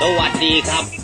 สวัสดีครับ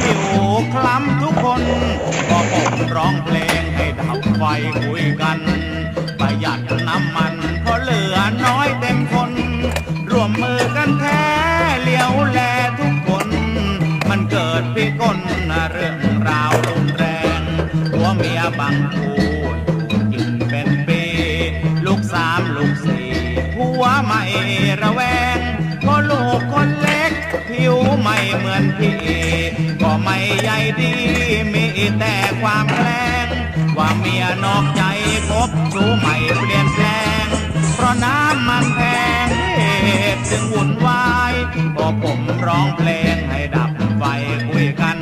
ผิวคล้ำทุกคน ก็ผมร้องเพลงให้ดับไฟคุยกัน ประหยัดน้ำมันเพราะเหลือน้อยเต็มคน รวมมือกันแท้เลี้ยวแลทุกคน มันเกิดพิกลนเรื่องราวรุนแรงหัวเมียบางคู่ยู่กินเป็นปีลูกสามลูกสี่ผัวไม่ระแวงเพราะลูกคนเล็กผิวไม่เหมือนพี่ ไม่ใหญ่ดีมีแต่ความแรงว่าเมียนอกใจพบชู้ใหม่เปลี่ยนแปลง เพราะน้ำมันแพงเหตุจึงวุ่นวายพอผมร้องเพลงให้ดับไฟคุยกัน